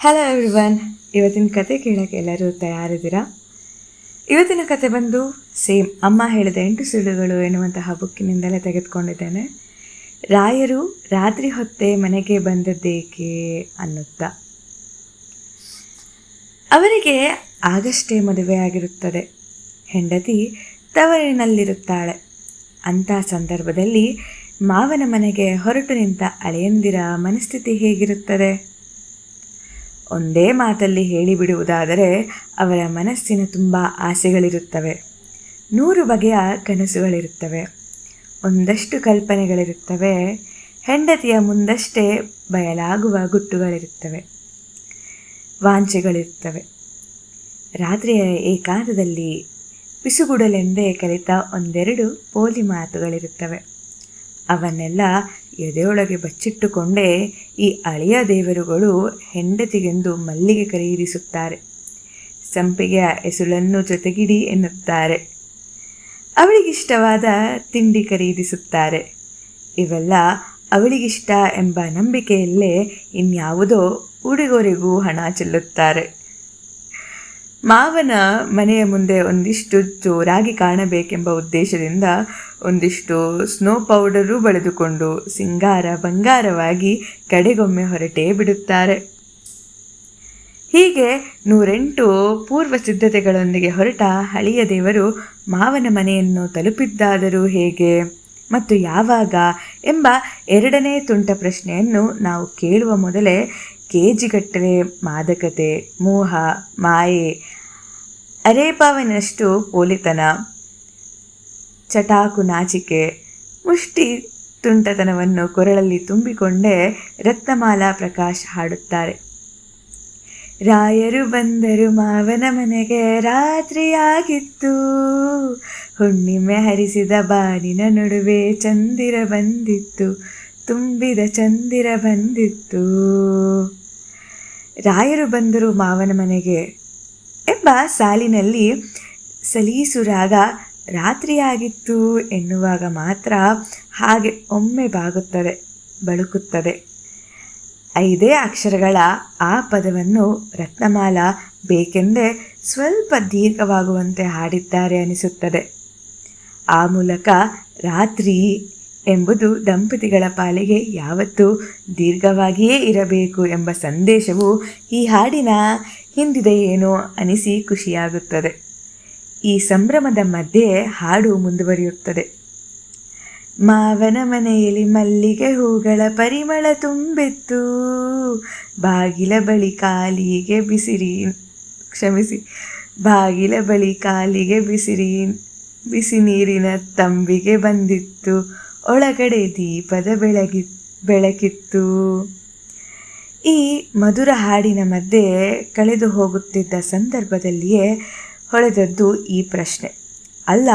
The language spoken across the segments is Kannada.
ಹಲೋ ಎವ್ರಿವನ್ ಇವತ್ತಿನ ಕತೆ ಕೇಳೋಕ್ಕೆ ಎಲ್ಲರೂ ತಯಾರಿದ್ದೀರಾ? ಇವತ್ತಿನ ಕತೆ ಬಂದು ಸೇಮ್ ಅಮ್ಮ ಹೇಳಿದ ಎಂಟು ಸುಳ್ಳುಗಳು ಎನ್ನುವಂತಹ ಬುಕ್ಕಿನಿಂದಲೇ ತೆಗೆದುಕೊಂಡಿದ್ದೇನೆ. ರಾಯರು ರಾತ್ರಿ ಹೊತ್ತೆ ಮನೆಗೆ ಬಂದದ್ದೇಕೆ ಅನ್ನುತ್ತಾ? ಅವರಿಗೆ ಆಗಷ್ಟೇ ಮದುವೆಯಾಗಿರುತ್ತದೆ ಹೆಂಡತಿ ತವರಿನಲ್ಲಿರುತ್ತಾಳೆ. ಅಂಥ ಸಂದರ್ಭದಲ್ಲಿ ಮಾವನ ಮನೆಗೆ ಹೊರಟು ನಿಂತ ಅಳೆಯಂದಿರ ಮನಸ್ಥಿತಿ ಹೇಗಿರುತ್ತದೆ? ಒಂದೇ ಮಾತಲ್ಲಿ ಹೇಳಿಬಿಡುವುದಾದರೆ ಅವರ ಮನಸ್ಸಿನ ತುಂಬ ಆಸೆಗಳಿರುತ್ತವೆ. ನೂರು ಬಗೆಯ ಕನಸುಗಳಿರುತ್ತವೆ. ಒಂದಷ್ಟು ಕಲ್ಪನೆಗಳಿರುತ್ತವೆ. ಹೆಂಡತಿಯ ಮುಂದಷ್ಟೇ ಬಯಲಾಗುವ ಗುಟ್ಟುಗಳಿರುತ್ತವೆ. ವಾಂಚೆಗಳಿರುತ್ತವೆ ರಾತ್ರಿಯ ಏಕಾಂತದಲ್ಲಿ ಪಿಸುಗುಡಲೆಂದೇ ಕಲಿತ ಒಂದೆರಡು ಪೋಲಿ ಮಾತುಗಳಿರುತ್ತವೆ. ಅವನ್ನೆಲ್ಲ ಎದೆಯೊಳಗೆ ಬಚ್ಚಿಟ್ಟುಕೊಂಡೇ ಈ ಅಳಿಯ ದೇವರುಗಳು ಹೆಂಡತಿಗೆಂದು ಮಲ್ಲಿಗೆ ಖರೀದಿಸುತ್ತಾರೆ ಸಂಪಿಗೆಯ ಎಸುಳನ್ನು ಜೊತೆಗಿಡಿ ಎನ್ನುತ್ತಾರೆ. ಅವಳಿಗಿಷ್ಟವಾದ ತಿಂಡಿ ಖರೀದಿಸುತ್ತಾರೆ ಇವೆಲ್ಲ ಅವಳಿಗಿಷ್ಟ ಎಂಬ ನಂಬಿಕೆಯಲ್ಲೇ ಇನ್ಯಾವುದೋ ಉಡುಗೊರೆಗೂ ಹಣ ಚೆಲ್ಲುತ್ತಾರೆ. ಮಾವನ ಮನೆಯ ಮುಂದೆ ಒಂದಿಷ್ಟು ಜೋರಾಗಿ ಕಾಣಬೇಕೆಂಬ ಉದ್ದೇಶದಿಂದ ಒಂದಿಷ್ಟು ಸ್ನೋ ಪೌಡರು ಬಳಿದುಕೊಂಡು ಸಿಂಗಾರ ಬಂಗಾರವಾಗಿ ಕಡೆಗೊಮ್ಮೆ ಹೊರಟೇ ಬಿಡುತ್ತಾರೆ. ಹೀಗೆ ನೂರೆಂಟು ಪೂರ್ವ ಸಿದ್ಧತೆಗಳೊಂದಿಗೆ ಹೊರಟ ಹಳಿಯ ದೇವರು ಮಾವನ ಮನೆಯನ್ನು ತಲುಪಿದ್ದಾದರೂ ಹೇಗೆ? ಮತ್ತು ಯಾವಾಗ? ಎಂಬ ಎರಡನೇ ತುಂಟ ಪ್ರಶ್ನೆಯನ್ನು ನಾವು ಕೇಳುವ ಮೊದಲೇ ಕೆ ಜಿಗಟ್ಟಲೆ ಮಾದಕತೆ, ಮೋಹ, ಮಾಯೆ, ಅರೇಪಾವನಷ್ಟು ಪೋಲಿತನ ಚಟಾಕು ನಾಚಿಕೆ, ಮುಷ್ಟಿ ತುಂಟತನವನ್ನು ಕೊರಳಲ್ಲಿ ತುಂಬಿಕೊಂಡೇ ರತ್ನಮಾಲಾ ಪ್ರಕಾಶ್ ಹಾಡುತ್ತಾರೆ. ರಾಯರು ಬಂದರು ಮಾವನ ಮನೆಗೆ, ರಾತ್ರಿಯಾಗಿತ್ತು. ಹುಣ್ಣಿಮೆ ಹರಿಸಿದ ಬಾನಿನ ನಡುವೆ ಚಂದಿರ ಬಂದಿತ್ತು, ತುಂಬಿದ ಚಂದಿರ ಬಂದಿತ್ತು. ರಾಯರು ಬಂದರು ಮಾವನ ಮನೆಗೆ ಎಂಬ ಸಾಲಿನಲ್ಲಿ ಸಲೀಸುರಾಗ ರಾತ್ರಿಯಾಗಿತ್ತು ಎನ್ನುವಾಗ ಮಾತ್ರ ಹಾಗೆ ಒಮ್ಮೆ ಬಾಗುತ್ತದೆ, ಬಳುಕುತ್ತದೆ. ಐದೇ ಅಕ್ಷರಗಳ ಆ ಪದವನ್ನು ರತ್ನಮಾಲ ಬೇಕೆಂದೇ ಸ್ವಲ್ಪ ದೀರ್ಘವಾಗುವಂತೆ ಹಾಡಿದ್ದಾರೆ ಅನಿಸುತ್ತದೆ. ಆ ಮೂಲಕ ರಾತ್ರಿ ಎಂಬುದು ದಂಪತಿಗಳ ಪಾಲಿಗೆ ಯಾವತ್ತೂ ದೀರ್ಘವಾಗಿಯೇ ಇರಬೇಕು ಎಂಬ ಸಂದೇಶವು ಈ ಹಾಡಿನ ಹಿಂದಿದೆ ಏನೋ ಅನಿಸಿ ಖುಷಿಯಾಗುತ್ತದೆ. ಈ ಸಂಭ್ರಮದ ಮಧ್ಯೆ ಹಾಡು ಮುಂದುವರಿಯುತ್ತದೆ. ಮಾವನ ಮನೆಯಲ್ಲಿ ಮಲ್ಲಿಗೆ ಹೂಗಳ ಪರಿಮಳ ತುಂಬಿತ್ತು. ಬಾಗಿಲ ಬಳಿ ಕಾಲಿಗೆ ಬಿಸಿರಿ, ಕ್ಷಮಿಸಿ, ಬಾಗಿಲ ಬಳಿ ಕಾಲಿಗೆ ಬಿಸಿರಿ, ಬಿಸಿ ನೀರಿನ ತಂಬಿಗೆ ಬಂದಿತ್ತು. ಒಳಗಡೆ ದೀಪದ ಬೆಳಗಿ, ಬೆಳಕಿತ್ತು. ಈ ಮಧುರ ಹಾಡಿನ ಮಧ್ಯೆ ಕಳೆದು ಹೋಗುತ್ತಿದ್ದ ಸಂದರ್ಭದಲ್ಲಿಯೇ ಹೊಳೆದದ್ದು ಈ ಪ್ರಶ್ನೆ. ಅಲ್ಲ,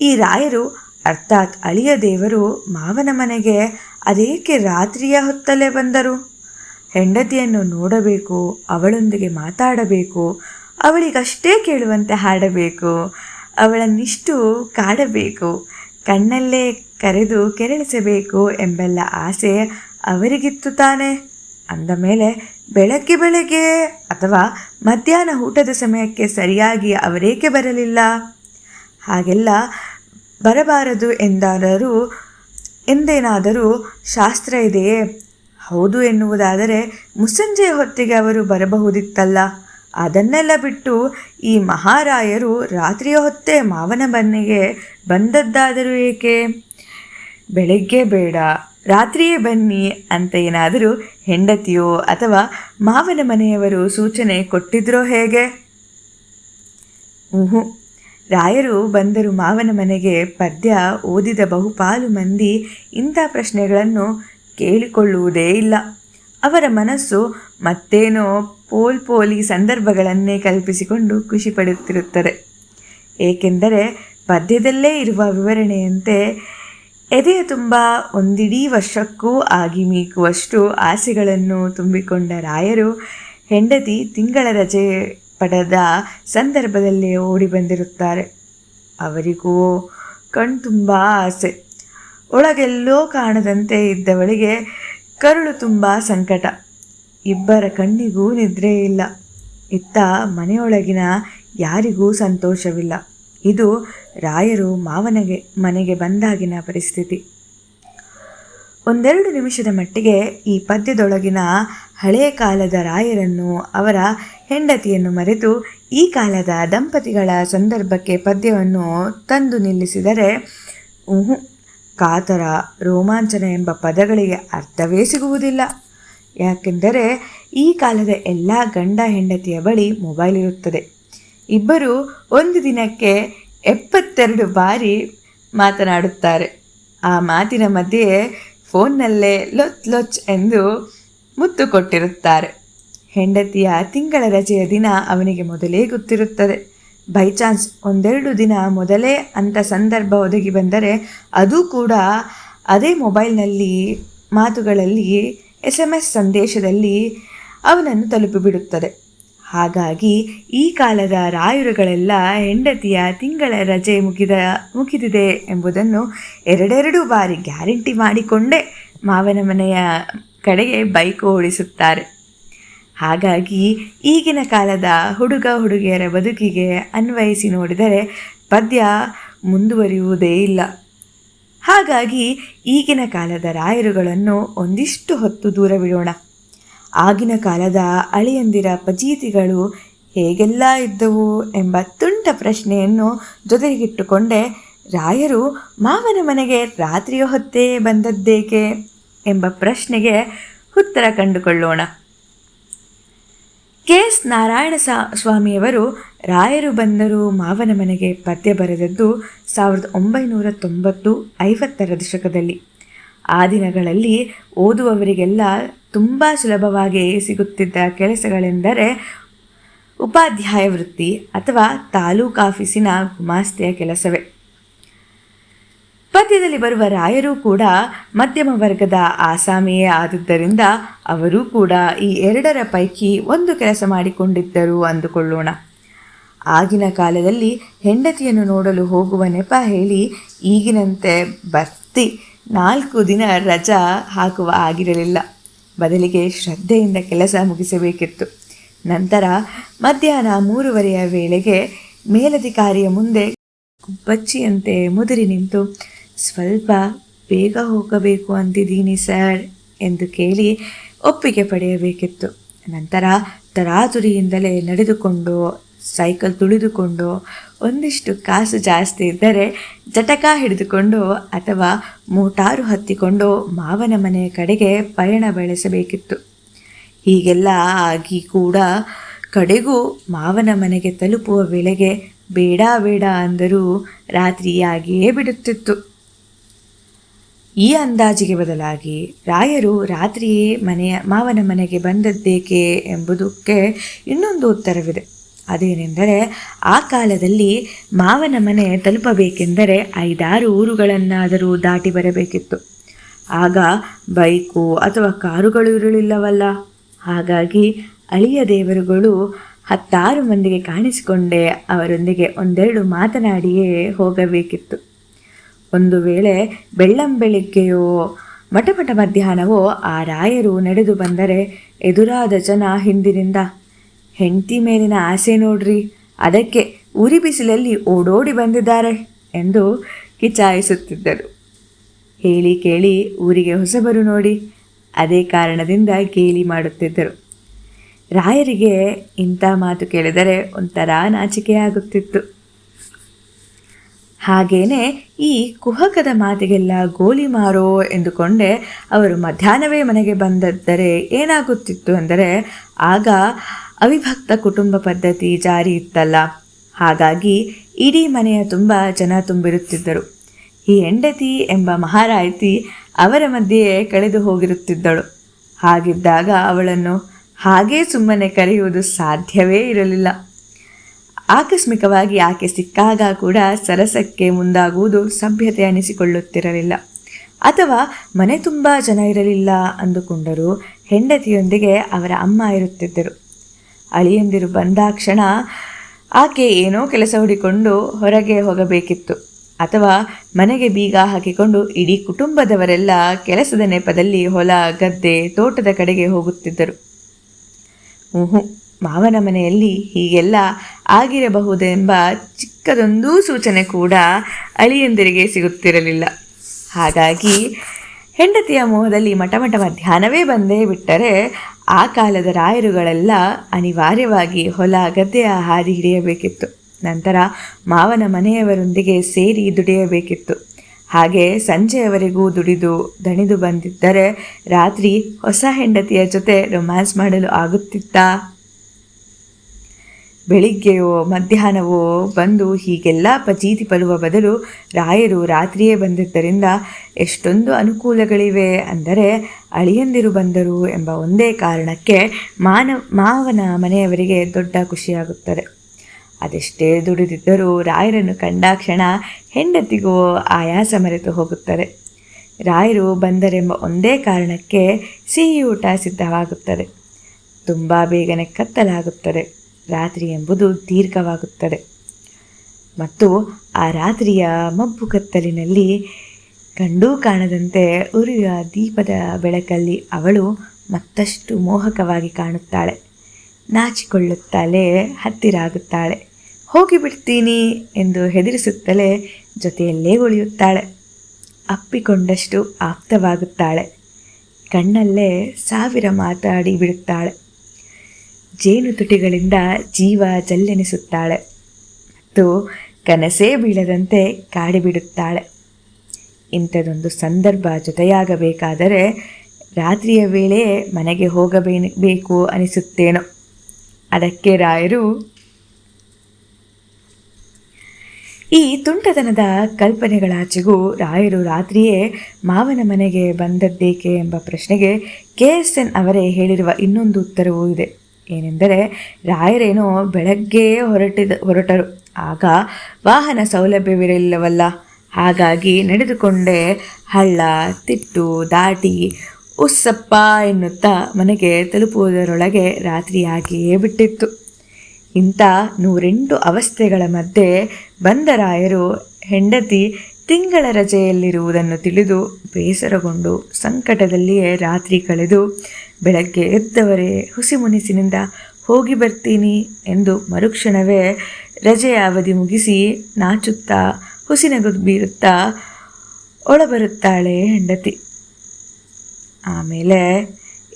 ಈ ರಾಯರು ಅರ್ಥಾತ್ ಅಳಿಯ ದೇವರು ಮಾವನ ಮನೆಗೆ ಅದೇಕೆ ರಾತ್ರಿಯ ಹೊತ್ತಲ್ಲೇ ಬಂದರು? ಹೆಂಡತಿಯನ್ನು ನೋಡಬೇಕು, ಅವಳೊಂದಿಗೆ ಮಾತಾಡಬೇಕು, ಅವಳಿಗಷ್ಟೇ ಕೇಳುವಂತೆ ಹಾಡಬೇಕು, ಅವಳನ್ನಿಷ್ಟು ಕಾಡಬೇಕು, ಕಣ್ಣಲ್ಲೇ ಕರೆದು ಕೆರಳಿಸಬೇಕು ಎಂಬೆಲ್ಲ ಆಸೆ ಅವರಿಗಿತ್ತು ತಾನೆ. ಅಂದ ಮೇಲೆ ಬೆಳಗ್ಗೆ ಬೆಳಗ್ಗೆ ಅಥವಾ ಮಧ್ಯಾಹ್ನ ಊಟದ ಸಮಯಕ್ಕೆ ಸರಿಯಾಗಿ ಅವರೇಕೆ ಬರಲಿಲ್ಲ? ಹಾಗೆಲ್ಲ ಬರಬಾರದು ಎಂದಾದರೂ, ಎಂದೇನಾದರೂ ಶಾಸ್ತ್ರ ಇದೆಯೇ? ಹೌದು ಎನ್ನುವುದಾದರೆ ಮುಸ್ಸಂಜೆಯ ಹೊತ್ತಿಗೆ ಅವರು ಬರಬಹುದಿತ್ತಲ್ಲ. ಅದನ್ನೆಲ್ಲ ಬಿಟ್ಟು ಈ ಮಹಾರಾಯರು ರಾತ್ರಿಯ ಹೊತ್ತೇ ಮಾವನ ಬನ್ನಿಗೆ ಬಂದದ್ದಾದರೂ ಏಕೆ? ಬೆಳಗ್ಗೆ ಬೇಡ, ರಾತ್ರಿಯೇ ಬನ್ನಿ ಅಂತ ಏನಾದರೂ ಹೆಂಡತಿಯೋ ಅಥವಾ ಮಾವನ ಮನೆಯವರು ಸೂಚನೆ ಕೊಟ್ಟಿದ್ರೋ ಹೇಗೆ? ಊಹು. ರಾಯರು ಬಂದರು ಮಾವನ ಮನೆಗೆ ಪದ್ಯ ಓದಿದ ಬಹುಪಾಲು ಮಂದಿ ಇಂಥ ಪ್ರಶ್ನೆಗಳನ್ನು ಕೇಳಿಕೊಳ್ಳುವುದೇ ಇಲ್ಲ. ಅವರ ಮನಸ್ಸು ಮತ್ತೇನೋ ಪೋಲ್ ಪೋಲಿ ಸಂದರ್ಭಗಳನ್ನೇ ಕಲ್ಪಿಸಿಕೊಂಡು ಖುಷಿ ಪಡುತ್ತಿರುತ್ತದೆ. ಏಕೆಂದರೆ ಪದ್ಯದಲ್ಲೇ ಇರುವ ವಿವರಣೆಯಂತೆ ಎದೆಯ ತುಂಬ ಒಂದಿಡೀ ವರ್ಷಕ್ಕೂ ಆಗಿ ಮೀಕುವಷ್ಟು ಆಸೆಗಳನ್ನು ತುಂಬಿಕೊಂಡ ರಾಯರು ಹೆಂಡತಿ ತಿಂಗಳ ರಜೆ ಪಡೆದ ಸಂದರ್ಭದಲ್ಲಿ ಓಡಿ ಬಂದಿರುತ್ತಾರೆ. ಅವರಿಗೂ ಕಣ್ತುಂಬ ಆಸೆ. ಒಳಗೆಲ್ಲೋ ಕಾಣದಂತೆ ಇದ್ದವಳಿಗೆ ಕರುಳು ತುಂಬ ಸಂಕಟ. ಇಬ್ಬರ ಕಣ್ಣಿಗೂ ನಿದ್ರೆ ಇಲ್ಲ. ಇತ್ತ ಮನೆಯೊಳಗಿನ ಯಾರಿಗೂ ಸಂತೋಷವಿಲ್ಲ. ಇದು ರಾಯರು ಮಾವನಗೆ, ಮನೆಗೆ ಬಂದಾಗಿನ ಪರಿಸ್ಥಿತಿ. ಒಂದೆರಡು ನಿಮಿಷದ ಮಟ್ಟಿಗೆ ಈ ಪದ್ಯದೊಳಗಿನ ಹಳೆಯ ಕಾಲದ ರಾಯರನ್ನು ಅವರ ಹೆಂಡತಿಯನ್ನು ಮರೆತು ಈ ಕಾಲದ ದಂಪತಿಗಳ ಸಂದರ್ಭಕ್ಕೆ ಪದ್ಯವನ್ನು ತಂದು ನಿಲ್ಲಿಸಿದರೆ ಊಹು ಕಾತರ ರೋಮಾಂಚನ ಎಂಬ ಪದಗಳಿಗೆ ಅರ್ಥವೇ ಸಿಗುವುದಿಲ್ಲ. ಯಾಕೆಂದರೆ ಈ ಕಾಲದ ಎಲ್ಲ ಗಂಡ ಹೆಂಡತಿಯ ಬಳಿ ಮೊಬೈಲ್ ಇರುತ್ತದೆ. ಇಬ್ಬರು ಒಂದು ದಿನಕ್ಕೆ ಎಪ್ಪತ್ತೆರಡು ಬಾರಿ ಮಾತನಾಡುತ್ತಾರೆ. ಆ ಮಾತಿನ ಮಧ್ಯೆ ಫೋನ್ನಲ್ಲೇ ಲೊಚ್ ಲೊಚ್ ಎಂದು ಮುತ್ತು ಕೊಟ್ಟಿರುತ್ತಾರೆ. ಹೆಂಡತಿಯ ತಿಂಗಳ ರಜೆಯ ದಿನ ಅವನಿಗೆ ಮೊದಲೇ ಗೊತ್ತಿರುತ್ತದೆ. ಬೈ ಚಾನ್ಸ್ ಒಂದೆರಡು ದಿನ ಮೊದಲೇ ಅಂಥ ಸಂದರ್ಭ ಒದಗಿ ಬಂದರೆ ಅದು ಕೂಡ ಅದೇ ಮೊಬೈಲ್ನಲ್ಲಿ ಮಾತುಗಳಲ್ಲಿ, ಎಸ್ ಎಂ ಎಸ್ ಸಂದೇಶದಲ್ಲಿ ಅವನನ್ನು ತಲುಪಿಬಿಡುತ್ತದೆ. ಹಾಗಾಗಿ ಈ ಕಾಲದ ರಾಯರುಗಳೆಲ್ಲ ಹೆಂಡತಿಯ ತಿಂಗಳ ರಜೆ ಮುಗಿದ, ಮುಗಿದಿದೆ ಎಂಬುದನ್ನು ಎರಡೆರಡು ಬಾರಿ ಗ್ಯಾರಂಟಿ ಮಾಡಿಕೊಂಡೇ ಮಾವನ ಮನೆಯ ಕಡೆಗೆ ಬೈಕ್ ಓಡಿಸುತ್ತಾರೆ. ಹಾಗಾಗಿ ಈಗಿನ ಕಾಲದ ಹುಡುಗ ಹುಡುಗಿಯರ ಬದುಕಿಗೆ ಅನ್ವಯಿಸಿ ನೋಡಿದರೆ ಪದ್ಯ ಮುಂದುವರಿಯುವುದೇ ಇಲ್ಲ. ಹಾಗಾಗಿ ಈಗಿನ ಕಾಲದ ರಾಯರುಗಳನ್ನು ಒಂದಿಷ್ಟು ಹೊತ್ತು ದೂರವಿಡೋಣ. ಆಗಿನ ಕಾಲದ ಅಳಿಯಂದಿರ ಪಜೀತಿಗಳು ಹೇಗೆಲ್ಲ ಇದ್ದವು ಎಂಬ ತುಂಟ ಪ್ರಶ್ನೆಯನ್ನು ಜೊತೆಗಿಟ್ಟುಕೊಂಡೇ, ರಾಯರು ಮಾವನ ಮನೆಗೆ ರಾತ್ರಿಯ ಹೊತ್ತೇ ಬಂದದ್ದೇಕೆ? ಎಂಬ ಪ್ರಶ್ನೆಗೆ ಉತ್ತರ ಕಂಡುಕೊಳ್ಳೋಣ. ಕೆ. ಎಸ್. ನಾರಾಯಣ ಸ್ವಾಮಿಯವರು ರಾಯರು ಬಂದರು ಮಾವನ ಮನೆಗೆ ಪದ್ಯ ಬರೆದದ್ದು ಸಾವಿರದ ಒಂಬೈನೂರ ತೊಂಬತ್ತು ಐವತ್ತರ ದಶಕದಲ್ಲಿ. ಆ ದಿನಗಳಲ್ಲಿ ಓದುವವರಿಗೆಲ್ಲ ತುಂಬ ಸುಲಭವಾಗಿ ಸಿಗುತ್ತಿದ್ದ ಕೆಲಸಗಳೆಂದರೆ ಉಪಾಧ್ಯಾಯ ವೃತ್ತಿ ಅಥವಾ ತಾಲೂಕು ಆಫೀಸಿನ ಗುಮಾಸ್ತೆಯ ಕೆಲಸವೇ. ಪದ್ಯದಲ್ಲಿ ಬರುವ ರಾಯರು ಕೂಡ ಮಧ್ಯಮ ವರ್ಗದ ಆಸಾಮಿಯೇ ಆದುದರಿಂದ ಅವರೂ ಕೂಡ ಈ ಎರಡರ ಪೈಕಿ ಒಂದು ಕೆಲಸ ಮಾಡಿಕೊಂಡಿದ್ದರು ಅಂದುಕೊಳ್ಳೋಣ. ಆಗಿನ ಕಾಲದಲ್ಲಿ ಹೆಂಡತಿಯನ್ನು ನೋಡಲು ಹೋಗುವ ನೆಪ ಹೇಳಿ ಈಗಿನಂತೆ ಬರ್ತಿ ನಾಲ್ಕು ದಿನ ರಜಾ ಹಾಕುವ ಆಗಿರಲಿಲ್ಲ. ಬದಲಿಗೆ ಶ್ರದ್ಧೆಯಿಂದ ಕೆಲಸ ಮುಗಿಸಬೇಕಿತ್ತು. ನಂತರ ಮಧ್ಯಾಹ್ನ ಮೂರುವರೆಯ ವೇಳೆಗೆ ಮೇಲಧಿಕಾರಿಯ ಮುಂದೆ ಬಚ್ಚಿಯಂತೆ ಮುದುರಿ ನಿಂತು, ಸ್ವಲ್ಪ ಬೇಗ ಹೋಗಬೇಕು ಅಂತಿದ್ದೀನಿ ಸರ್ ಎಂದು ಕೇಳಿ ಒಪ್ಪಿಗೆ ಪಡೆಯಬೇಕಿತ್ತು. ನಂತರ ತರಾತುರಿಯಿಂದಲೇ ನಡೆದುಕೊಂಡು ಸೈಕಲ್ ತುಳಿದುಕೊಂಡು ಒಂದಿಷ್ಟು ಕಾಸು ಜಾಸ್ತಿ ಇದ್ದರೆ ಜಟಕ ಹಿಡಿದುಕೊಂಡು ಅಥವಾ ಮೋಟಾರು ಹತ್ತಿಕೊಂಡು ಮಾವನ ಮನೆಯ ಕಡೆಗೆ ಪಯಣ ಬೆಳೆಸಬೇಕಿತ್ತು. ಹೀಗೆಲ್ಲ ಆಗಿ ಕೂಡ ಕಡೆಗೂ ಮಾವನ ಮನೆಗೆ ತಲುಪುವ ವೇಳೆಗೆ ಬೇಡ ಬೇಡ ಅಂದರೂ ರಾತ್ರಿಯಾಗಿಯೇ ಬಿಡುತ್ತಿತ್ತು. ಈ ಅಂದಾಜಿಗೆ ಬದಲಾಗಿ ರಾಯರು ರಾತ್ರಿಯೇ ಮನೆಯ ಮಾವನ ಮನೆಗೆ ಬಂದದ್ದೇಕೆ ಎಂಬುದಕ್ಕೆ ಇನ್ನೊಂದು ಉತ್ತರವಿದೆ. ಅದೇನೆಂದರೆ, ಆ ಕಾಲದಲ್ಲಿ ಮಾವನ ಮನೆ ತಲುಪಬೇಕೆಂದರೆ ಐದಾರು ಊರುಗಳನ್ನಾದರೂ ದಾಟಿ ಬರಬೇಕಿತ್ತು. ಆಗ ಬೈಕು ಅಥವಾ ಕಾರುಗಳು ಇರಲಿಲ್ಲವಲ್ಲ. ಹಾಗಾಗಿ ಅಳಿಯ ದೇವರುಗಳು ಹತ್ತಾರು ಮಂದಿಗೆ ಕಾಣಿಸಿಕೊಂಡೇ ಅವರೊಂದಿಗೆ ಒಂದೆರಡು ಮಾತನಾಡಿಯೇ ಹೋಗಬೇಕಿತ್ತು. ಒಂದು ವೇಳೆ ಬೆಳ್ಳಂಬೆಳಿಗ್ಗೆಯೋ ಮಟಮಟ ಮಧ್ಯಾಹ್ನವೋ ಆ ರಾಯರು ನಡೆದು ಬಂದರೆ ಎದುರಾದ ಜನ ಹಿಂದಿನಿಂದ ಹೆಂಡತಿ ಮೇಲಿನ ಆಸೆ ನೋಡ್ರಿ. ಅದಕ್ಕೆ ಉರಿ ಬಿಸಿಲಲ್ಲಿ ಓಡೋಡಿ ಬಂದಿದ್ದಾರೆ ಎಂದು ಕಿಚಾಯಿಸುತ್ತಿದ್ದರು. ಹೇಳಿ ಕೇಳಿ ಊರಿಗೆ ಹೊಸಬರು ನೋಡಿ ಅದೇ ಕಾರಣದಿಂದ ಗೇಲಿ ಮಾಡುತ್ತಿದ್ದರು. ರಾಯರಿಗೆ ಇಂಥ ಮಾತು ಕೇಳಿದರೆ ಒಂಥರ ನಾಚಿಕೆಯಾಗುತ್ತಿತ್ತು ಹಾಗೇನೆ ಈ ಕುಹಕದ ಮಾತಿಗೆಲ್ಲ ಗೋಲಿ ಮಾರೋ ಎಂದುಕೊಂಡೆ ಅವರು ಮಧ್ಯಾಹ್ನವೇ ಮನೆಗೆ ಬಂದದ್ದರೆ ಏನಾಗುತ್ತಿತ್ತು ಅಂದರೆ ಆಗ ಅವಿಭಕ್ತ ಕುಟುಂಬ ಪದ್ಧತಿ ಜಾರಿ ಇತ್ತಲ್ಲ. ಹಾಗಾಗಿ ಇಡೀ ಮನೆಯ ತುಂಬ ಜನ ತುಂಬಿರುತ್ತಿದ್ದರು. ಈ ಹೆಂಡತಿ ಎಂಬ ಮಹಾರಾಯಿತಿ ಅವರ ಮಧ್ಯೆಯೇ ಕಳೆದು ಹೋಗಿರುತ್ತಿದ್ದಳು. ಹಾಗಿದ್ದಾಗ ಅವಳನ್ನು ಹಾಗೇ ಸುಮ್ಮನೆ ಕರೆಯುವುದು ಸಾಧ್ಯವೇ ಇರಲಿಲ್ಲ. ಆಕಸ್ಮಿಕವಾಗಿ ಆಕೆ ಸಿಕ್ಕಾಗ ಕೂಡ ಸರಸಕ್ಕೆ ಮುಂದಾಗುವುದು ಸಭ್ಯತೆ ಅನಿಸಿಕೊಳ್ಳುತ್ತಿರಲಿಲ್ಲ. ಅಥವಾ ಮನೆ ತುಂಬ ಜನ ಇರಲಿಲ್ಲ ಅಂದುಕೊಂಡರೂ ಹೆಂಡತಿಯೊಂದಿಗೆ ಅವರ ಅಮ್ಮ ಇರುತ್ತಿದ್ದರು. ಅಳಿಯಂದಿರು ಬಂದಾಕ್ಷಣ ಆಕೆ ಏನೋ ಕೆಲಸ ಹುಡಿಕೊಂಡು ಹೊರಗೆ ಹೋಗಬೇಕಿತ್ತು. ಅಥವಾ ಮನೆಗೆ ಬೀಗ ಹಾಕಿಕೊಂಡು ಇಡೀ ಕುಟುಂಬದವರೆಲ್ಲ ಕೆಲಸದ ನೆಪದಲ್ಲಿ ಹೊಲ, ಗದ್ದೆ, ತೋಟದ ಕಡೆಗೆ ಹೋಗುತ್ತಿದ್ದರು. ಊಹು, ಮಾವನ ಮನೆಯಲ್ಲಿ ಹೀಗೆಲ್ಲ ಆಗಿರಬಹುದೆಂಬ ಚಿಕ್ಕದೊಂದೂ ಸೂಚನೆ ಕೂಡ ಅಳಿಯಂದಿರಿಗೆ ಸಿಗುತ್ತಿರಲಿಲ್ಲ. ಹಾಗಾಗಿ ಹೆಂಡತಿಯ ಮೋಹದಲ್ಲಿ ಮಠಮಠ ಮಧ್ಯಾಹ್ನವೇ ಬಂದೇ ಬಿಟ್ಟರೆ ಆ ಕಾಲದ ರಾಯರುಗಳೆಲ್ಲ ಅನಿವಾರ್ಯವಾಗಿ ಹೊಲ ಗದ್ದೆಯ ಹಾದಿ ಹಿಡಿಯಬೇಕಿತ್ತು. ನಂತರ ಮಾವನ ಮನೆಯವರೊಂದಿಗೆ ಸೇರಿ ದುಡಿಯಬೇಕಿತ್ತು. ಹಾಗೆ ಸಂಜೆಯವರೆಗೂ ದುಡಿದು, ದಣಿದು ಬಂದಿದ್ದರೆ ರಾತ್ರಿ ಹೊಸ ಹೆಂಡತಿಯ ಜೊತೆ ರೊಮ್ಯಾನ್ಸ್ ಮಾಡಲು ಆಗುತ್ತಿತ್ತಾ? ಬೆಳಿಗ್ಗೆಯೋ ಮಧ್ಯಾಹ್ನವೋ ಬಂದು ಹೀಗೆಲ್ಲ ಪಚೀತಿ ಪಡುವ ಬದಲು ರಾಯರು ರಾತ್ರಿಯೇ ಬಂದಿದ್ದರಿಂದ ಎಷ್ಟೊಂದು ಅನುಕೂಲಗಳಿವೆ ಅಂದರೆ ಅಳಿಯಂದಿರು ಬಂದರು ಎಂಬ ಒಂದೇ ಕಾರಣಕ್ಕೆ ಮಾನ ಮಾವನ ಮನೆಯವರಿಗೆ ದೊಡ್ಡ ಖುಷಿಯಾಗುತ್ತದೆ. ಅದೆಷ್ಟೇ ದುಡಿದಿದ್ದರೂ ರಾಯರನ್ನು ಕಂಡಾಕ್ಷಣ ಹೆಂಡತಿಗೂ ಆಯಾಸ ಮರೆತು ಹೋಗುತ್ತದೆ. ರಾಯರು ಬಂದರೆಂಬ ಒಂದೇ ಕಾರಣಕ್ಕೆ ಸಿಹಿ ಊಟ ಸಿದ್ಧವಾಗುತ್ತದೆ. ತುಂಬ ಬೇಗನೆ ಕತ್ತಲಾಗುತ್ತದೆ. ರಾತ್ರಿ ಎಂಬುದು ದೀರ್ಘವಾಗುತ್ತದೆ. ಮತ್ತು ಆ ರಾತ್ರಿಯ ಮಬ್ಬು ಕತ್ತಲಿನಲ್ಲಿ ಕಂಡೂ ಕಾಣದಂತೆ ಉರಿಯುವ ದೀಪದ ಬೆಳಕಲ್ಲಿ ಅವಳು ಮತ್ತಷ್ಟು ಮೋಹಕವಾಗಿ ಕಾಣುತ್ತಾಳೆ. ನಾಚಿಕೊಳ್ಳುತ್ತಾಳೆ ಹತ್ತಿರ ಆಗುತ್ತಾಳೆ ಹೋಗಿಬಿಡ್ತೀನಿ ಎಂದು ಹೆದರಿಸುತ್ತಲೇ ಜೊತೆಯಲ್ಲೇ ಉಳಿಯುತ್ತಾಳೆ. ಅಪ್ಪಿಕೊಂಡಷ್ಟು ಆಪ್ತವಾಗುತ್ತಾಳೆ. ಕಣ್ಣಲ್ಲೇ ಸಾವಿರ ಮಾತಾಡಿ ಬಿಡುತ್ತಾಳೆ. ಜೇನು ತುಟಿಗಳಿಂದ ಜೀವ ಜಲ್ಲೆನಿಸುತ್ತಾಳೆ. ಮತ್ತು ಕನಸೇ ಬೀಳದಂತೆ ಕಾಡಿಬಿಡುತ್ತಾಳೆ. ಇಂಥದೊಂದು ಸಂದರ್ಭ ಜೊತೆಯಾಗಬೇಕಾದರೆ ರಾತ್ರಿಯ ವೇಳೆ ಮನೆಗೆ ಹೋಗಬೇ ಬೇಕು ಅನಿಸುತ್ತೇನೋ. ಅದಕ್ಕೆ ರಾಯರು, ಈ ತುಂಟತನದ ಕಲ್ಪನೆಗಳಾಚೆಗೂ ರಾಯರು ರಾತ್ರಿಯೇ ಮಾವನ ಮನೆಗೆ ಬಂದದ್ದೇಕೆ ಎಂಬ ಪ್ರಶ್ನೆಗೆ ಕೆ ಎಸ್ ಎನ್ ಅವರೇ ಹೇಳಿರುವ ಇನ್ನೊಂದು ಉತ್ತರವೂ ಇದೆ. ಏನೆಂದರೆ ರಾಯರೇನೋ ಬೆಳಗ್ಗೆಯೇ ಹೊರಟಿದ ಹೊರಟರು. ಆಗ ವಾಹನ ಸೌಲಭ್ಯವಿರಲಿಲ್ಲವಲ್ಲ. ಹಾಗಾಗಿ ನಡೆದುಕೊಂಡೇ ಹಳ್ಳ, ತಿಟ್ಟು, ದಾಟಿ ಉಸ್ಸಪ್ಪ ಎನ್ನುತ್ತಾ ಮನೆಗೆ ತಲುಪುವುದರೊಳಗೆ ರಾತ್ರಿಯಾಗಿಯೇ ಬಿಟ್ಟಿತ್ತು. ಇಂಥ ನೂರೆಂಟು ಅವಸ್ಥೆಗಳ ಮಧ್ಯೆ ಬಂದ ರಾಯರು ಹೆಂಡತಿ ತಿಂಗಳ ರಜೆಯಲ್ಲಿರುವುದನ್ನು ತಿಳಿದು ಬೇಸರಗೊಂಡು ಸಂಕಟದಲ್ಲಿಯೇ ರಾತ್ರಿ ಕಳೆದು ಬೆಳಗ್ಗೆ ಎದ್ದವರೇ ಹುಸಿ ಮುನಿಸಿನಿಂದ ಹೋಗಿ ಬರ್ತೀನಿ ಎಂದು ಮರುಕ್ಷಣವೇ ರಜೆಯ ಅವಧಿ ಮುಗಿಸಿ ನಾಚುತ್ತಾ ಹುಸಿನಗು ಬೀರುತ್ತಾ ಒಳಬರುತ್ತಾಳೆ ಹೆಂಡತಿ. ಆಮೇಲೆ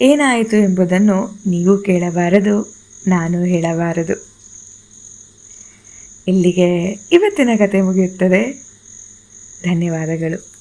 ಏನಾಯಿತು ಎಂಬುದನ್ನು ನೀವು ಕೇಳಬಾರದು, ನಾನು ಹೇಳಬಾರದು. ಇಲ್ಲಿಗೆ ಇವತ್ತಿನ ಕತೆ ಮುಗಿಯುತ್ತದೆ. ಧನ್ಯವಾದಗಳು.